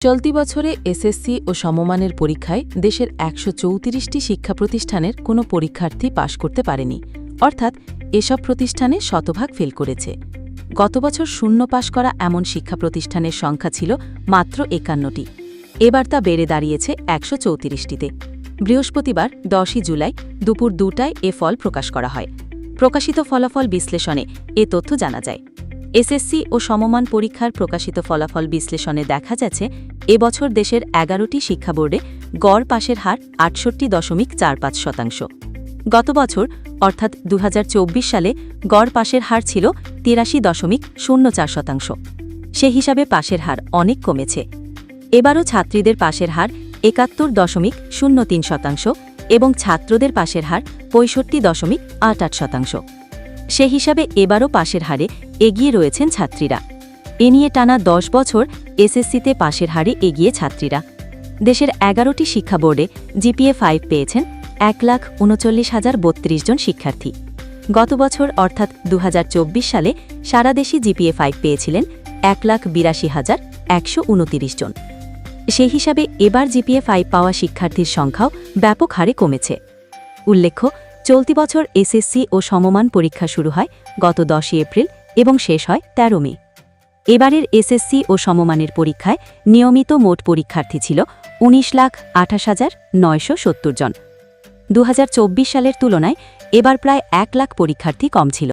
চলতি বছরে এসএসসি ও সমমানের পরীক্ষায় দেশের একশো চৌত্রিশটি শিক্ষা প্রতিষ্ঠানের কোনো পরীক্ষার্থী পাশ করতে পারেনি। অর্থাৎ এসব প্রতিষ্ঠানে শতভাগ ফেল করেছে। গত বছর শূন্য পাশ করা এমন শিক্ষা প্রতিষ্ঠানের সংখ্যা ছিল মাত্র একান্নটি। এবার তা বেড়ে দাঁড়িয়েছে একশো চৌত্রিশটিতে। বৃহস্পতিবার, দশই জুলাই, দুপুর দুটায় এ ফল প্রকাশ করা হয়। প্রকাশিত ফলাফল বিশ্লেষণে এ তথ্য জানা যায়। এসএসসি ও সমমান পরীক্ষার প্রকাশিত ফলাফল বিশ্লেষণে দেখা যাচ্ছে, এবছর দেশের এগারোটি শিক্ষা বোর্ডে গড় পাশের হার আটষট্টি দশমিক চার পাঁচ শতাংশ। গত বছর, অর্থাৎ দু হাজার চব্বিশ সালে, গড় পাশের হার ছিল তিরাশি দশমিক শূন্য চার শতাংশ। সে হিসাবে পাশের হার অনেক কমেছে। এবারও ছাত্রীদের পাশের হার একাত্তর দশমিক শূন্য তিন শতাংশ এবং ছাত্রদের পাশের হার পঁয়ষট্টি দশমিক আট আট শতাংশ। সে হিসাবে এবারও পাশের হারে এগিয়ে রয়েছেন ছাত্রীরা। এ নিয়ে টানা দশ বছর এসএসসিতে পাশের হারে এগিয়ে ছাত্রীরা। দেশের এগারোটি শিক্ষা বোর্ডে জিপিএ ফাইভ পেয়েছেন এক লাখ উনচল্লিশ হাজার বত্রিশ জন শিক্ষার্থী। গত বছর অর্থাৎ দু হাজার চব্বিশ সালে সারা দেশে জিপিএ ফাইভ পেয়েছিলেন এক লাখ বিরাশি হাজার একশো উনতিরিশ জন। সেই হিসাবে এবার জিপিএ ফাইভ পাওয়া শিক্ষার্থীর সংখ্যাও ব্যাপক হারে কমেছে। উল্লেখ্য চলতি বছর এসএসসি ও সমমান পরীক্ষা শুরু হয় গত দশই এপ্রিল এবং শেষ হয় ১৩ মে। এবারের এসএসসি ও সমমানের পরীক্ষায় নিয়মিত মোট পরীক্ষার্থী ছিল ১৯ লাখ আঠাশ হাজার নয়শো সত্তর জন। দু হাজার চব্বিশ সালের তুলনায় এবার প্রায় এক লাখ পরীক্ষার্থী কম ছিল।